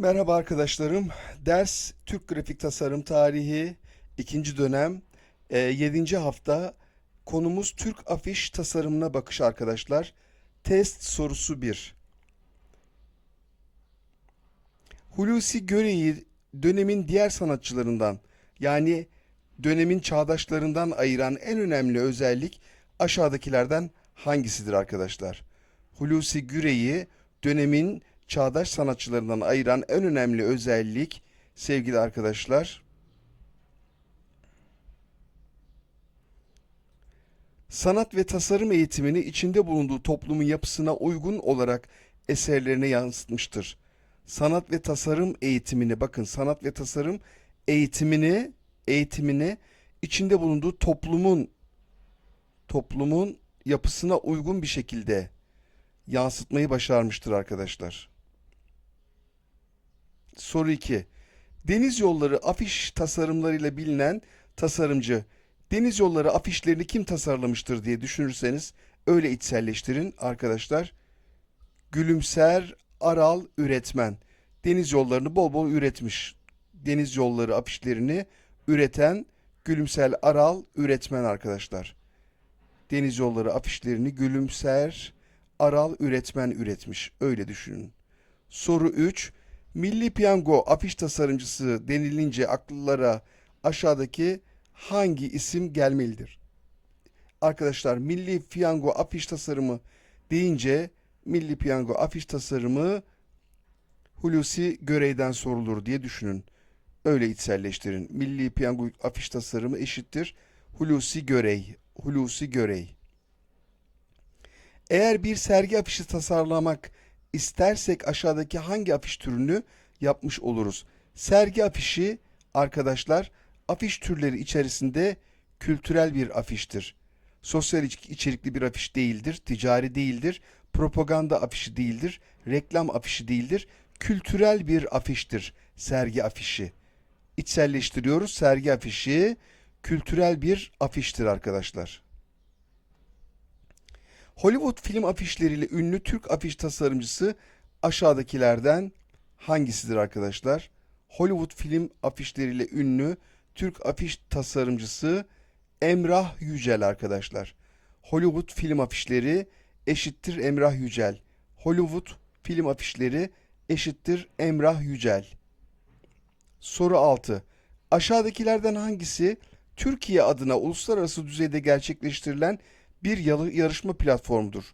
Merhaba arkadaşlarım. Ders Türk Grafik Tasarım Tarihi 2. dönem 7. hafta konumuz Türk afiş tasarımına bakış arkadaşlar. Test sorusu 1. Hulusi Göre'yi dönemin diğer sanatçılarından yani dönemin çağdaşlarından ayıran en önemli özellik aşağıdakilerden hangisidir arkadaşlar? Hulusi Güre'yi dönemin çağdaş sanatçılarından ayıran en önemli özellik sevgili arkadaşlar sanat ve tasarım eğitimini içinde bulunduğu toplumun yapısına uygun olarak eserlerine yansıtmıştır. Sanat ve tasarım eğitimini bakın sanat ve tasarım eğitimini eğitimini içinde bulunduğu toplumun toplumun yapısına uygun bir şekilde yansıtmayı başarmıştır arkadaşlar. Soru 2. Deniz yolları afiş tasarımlarıyla bilinen tasarımcı deniz yolları afişlerini kim tasarlamıştır diye düşünürseniz öyle içselleştirin arkadaşlar. Gülümser Aral üretmen. Deniz yollarını bol bol üretmiş. Deniz yolları afişlerini üreten Gülümser Aral üretmen arkadaşlar. Deniz yolları afişlerini Gülümser Aral üretmen üretmiş. Öyle düşünün. Soru 3. Milli Piyango afiş tasarımcısı denilince akıllara aşağıdaki hangi isim gelmelidir? Arkadaşlar Milli Piyango afiş tasarımı deyince Milli Piyango afiş tasarımı Hulusi Görey'den sorulur diye düşünün. Öyle içselleştirin. Milli Piyango afiş tasarımı eşittir Hulusi Görey. Hulusi Görey. Eğer bir sergi afişi tasarlamak istersek aşağıdaki hangi afiş türünü yapmış oluruz? Sergi afişi arkadaşlar afiş türleri içerisinde kültürel bir afiştir. Sosyal iç- içerikli bir afiş değildir, ticari değildir, propaganda afişi değildir, reklam afişi değildir. Kültürel bir afiştir sergi afişi. İçselleştiriyoruz. Sergi afişi kültürel bir afiştir arkadaşlar. Hollywood film afişleriyle ünlü Türk afiş tasarımcısı aşağıdakilerden hangisidir arkadaşlar? Hollywood film afişleriyle ünlü Türk afiş tasarımcısı Emrah Yücel arkadaşlar. Hollywood film afişleri eşittir Emrah Yücel. Hollywood film afişleri eşittir Emrah Yücel. Soru 6. Aşağıdakilerden hangisi Türkiye adına uluslararası düzeyde gerçekleştirilen bir yarışma platformudur?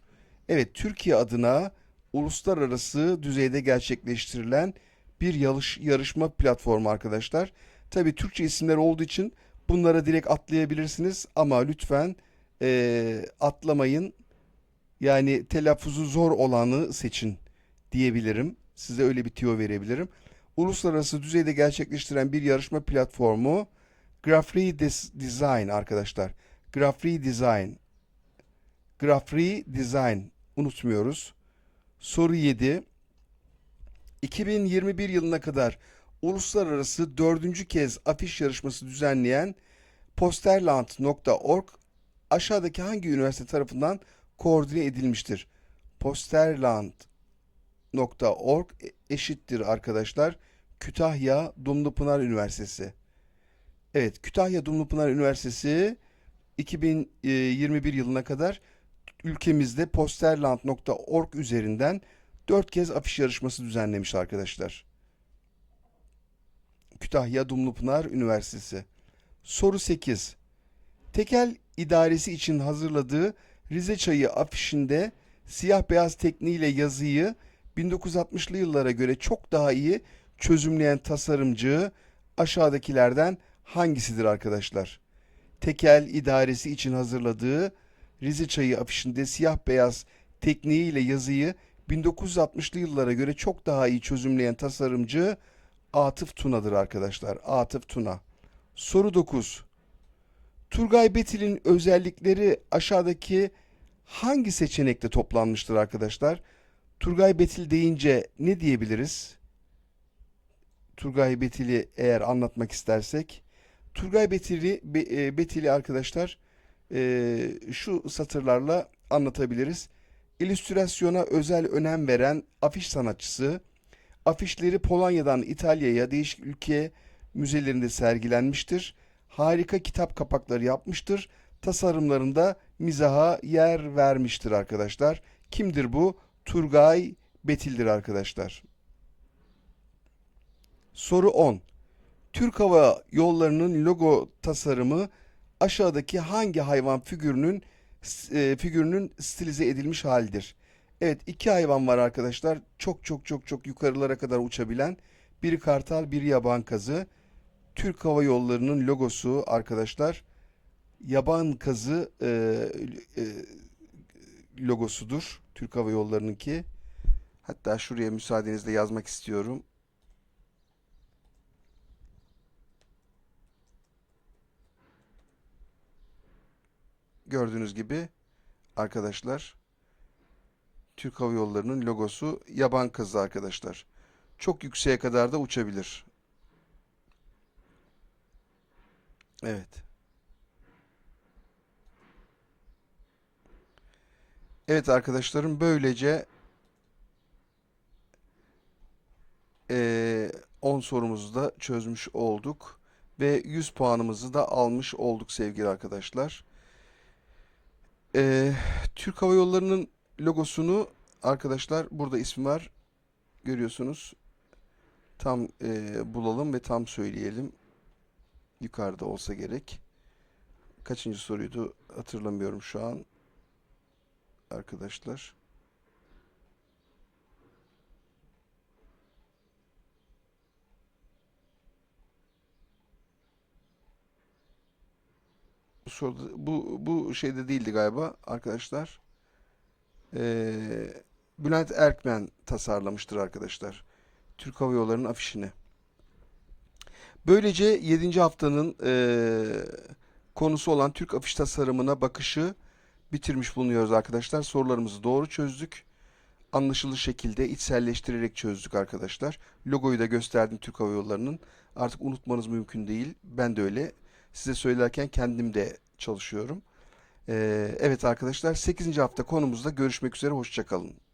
Evet, Türkiye adına uluslararası düzeyde gerçekleştirilen bir yarış, yarışma platformu arkadaşlar. Tabii Türkçe isimler olduğu için bunlara direkt atlayabilirsiniz ama lütfen eee, atlamayın. Yani telaffuzu zor olanı seçin diyebilirim. Size öyle bir tüyo verebilirim. Uluslararası düzeyde gerçekleştiren bir yarışma platformu Graphic Des- Design arkadaşlar. Graphic Design. Graphic Design unutmuyoruz. Soru 7. 2021 yılına kadar uluslararası dördüncü kez afiş yarışması düzenleyen posterland.org aşağıdaki hangi üniversite tarafından koordine edilmiştir? Posterland.org eşittir arkadaşlar. Kütahya Dumlupınar Üniversitesi. Evet, Kütahya Dumlupınar Üniversitesi 2021 yılına kadar ülkemizde posterland.org üzerinden 4 kez afiş yarışması düzenlemiş arkadaşlar. Kütahya Dumlupınar Üniversitesi. Soru 8. Tekel idaresi için hazırladığı Rize Çayı afişinde siyah beyaz tekniğiyle yazıyı 1960'lı yıllara göre çok daha iyi çözümleyen tasarımcı aşağıdakilerden hangisidir arkadaşlar? Tekel idaresi için hazırladığı Rize Çayı afişinde siyah beyaz tekniğiyle yazıyı 1960'lı yıllara göre çok daha iyi çözümleyen tasarımcı Atıf Tuna'dır arkadaşlar. Atıf Tuna. Soru 9. Turgay Betil'in özellikleri aşağıdaki hangi seçenekte toplanmıştır arkadaşlar? Turgay Betil deyince ne diyebiliriz? Turgay Betil'i eğer anlatmak istersek. Turgay Betil'i Be- e, Betil'i arkadaşlar e, şu satırlarla anlatabiliriz. İllüstrasyona özel önem veren afiş sanatçısı, Afişleri Polonya'dan İtalya'ya değişik ülke müzelerinde sergilenmiştir. Harika kitap kapakları yapmıştır. Tasarımlarında mizaha yer vermiştir arkadaşlar. Kimdir bu? Turgay Betil'dir arkadaşlar. Soru 10. Türk Hava Yolları'nın logo tasarımı aşağıdaki hangi hayvan figürünün e, figürünün stilize edilmiş halidir? Evet, iki hayvan var arkadaşlar. Çok çok çok çok yukarılara kadar uçabilen. Biri kartal, biri yaban kazı. Türk Hava Yolları'nın logosu arkadaşlar yaban kazı e, e, logosudur. Türk Hava Yolları'nınki. Hatta şuraya müsaadenizle yazmak istiyorum. Gördüğünüz gibi arkadaşlar Türk Hava Yolları'nın logosu yaban kazı arkadaşlar. Çok yükseğe kadar da uçabilir. Evet. Evet arkadaşlarım böylece eee 10 sorumuzu da çözmüş olduk ve 100 puanımızı da almış olduk sevgili arkadaşlar. Eee, Türk Hava Yolları'nın logosunu arkadaşlar burada ismi var görüyorsunuz. Tam eee, bulalım ve tam söyleyelim. Yukarıda olsa gerek. Kaçıncı soruydu hatırlamıyorum şu an arkadaşlar. Soruda bu bu şeyde değildi galiba arkadaşlar. Ee, Bülent Erkmen tasarlamıştır arkadaşlar. Türk Hava Yolları'nın afişini. Böylece 7. haftanın eee, konusu olan Türk afiş tasarımına bakışı bitirmiş bulunuyoruz arkadaşlar. Sorularımızı doğru çözdük. Anlaşılır şekilde içselleştirerek çözdük arkadaşlar. Logoyu da gösterdim Türk Hava Yolları'nın. Artık unutmanız mümkün değil. Ben de öyle. Size söylerken kendim de çalışıyorum. Ee, evet arkadaşlar 8. hafta konumuzda görüşmek üzere. Hoşçakalın.